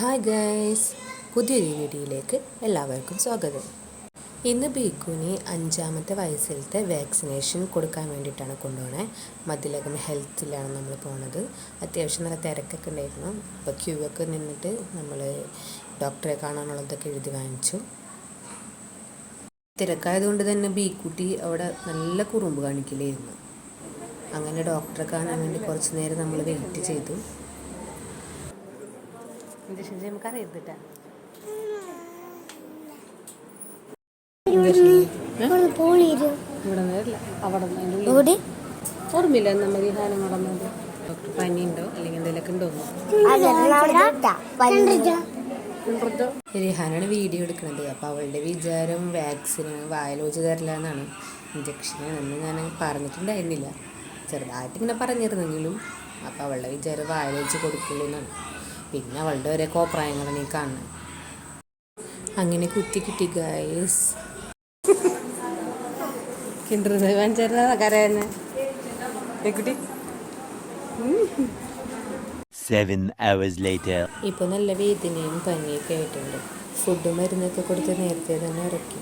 Hi guys പുതിയൊരു വീഡിയോയിലേക്ക് എല്ലാവർക്കും സ്വാഗതം. ഇന്ന് ബീക്കുവിന് അഞ്ചാമത്തെ വയസ്സിലത്തെ വാക്സിനേഷൻ കൊടുക്കാൻ വേണ്ടിയിട്ടാണ് കൊണ്ടുപോകണേ മതിലകം ഹെൽത്തിലാണ് നമ്മൾ പോണത്. അത്യാവശ്യം നല്ല തിരക്കൊക്കെ ഉണ്ടായിരുന്നു. അപ്പോൾ ക്യൂ ഒക്കെ നിന്നിട്ട് നമ്മൾ ഡോക്ടറെ കാണാനുള്ളതൊക്കെ എഴുതി വാങ്ങിച്ചു. തിരക്കായതുകൊണ്ട് തന്നെ ബീക്കുട്ടി അവിടെ നല്ല കുറുമ്പ് കാണിക്കലായിരുന്നു. അങ്ങനെ ഡോക്ടറെ കാണാൻ വേണ്ടി കുറച്ച് നേരം നമ്മൾ വെയിറ്റ് ചെയ്തു. ഇഞ്ചക്ഷൻ ചെയ്യുമ്പോൾ അറിയത്തിട്ടാ പോളിരും ഇവിടെ വരില്ല. അവിടെ നിന്ന് ഓർമ്മയില്ല നമ്മൾ ഈ ഹാനം നടന്നത് ഡോക്ടർ പനി ഉണ്ടോ അല്ലെങ്കിൽ എന്തെങ്കിലുമൊക്കെ ഉണ്ടോ റിഹാനാണ് വീഡിയോ എടുക്കുന്നത്. അപ്പോൾ അവളുടെ വിചാരം വാക്സിന് വായലോച്ച് വെച്ച് തരില്ല എന്നാണ്. ഇഞ്ചക്ഷൻ എന്ന് ഞാൻ പറഞ്ഞിട്ടുണ്ടായിരുന്നില്ല. ചെറുതായിട്ട് ഇങ്ങനെ പറഞ്ഞിരുന്നെങ്കിലും അപ്പോൾ അവളുടെ വിചാരം വായലോച്ച് വെച്ച് കൊടുക്കുള്ളൂ എന്നാണ്. പിന്നെ അവളുടെ ഒരേ കോപ്രായങ്ങളാണ് ഈ കാണുന്നത്. അങ്ങനെ കുത്തി കിട്ടി ഗായസ് കിണ്ടറുന്നത് കരയെന്ന്. കുട്ടി. ഇപ്പോൾ നല്ല വേദനയും പനിയൊക്കെ ആയിട്ടുണ്ട്. ഫുഡ് മരുന്നൊക്കെ കൊടുത്ത് നേരത്തെ തന്നെ ഇറക്കി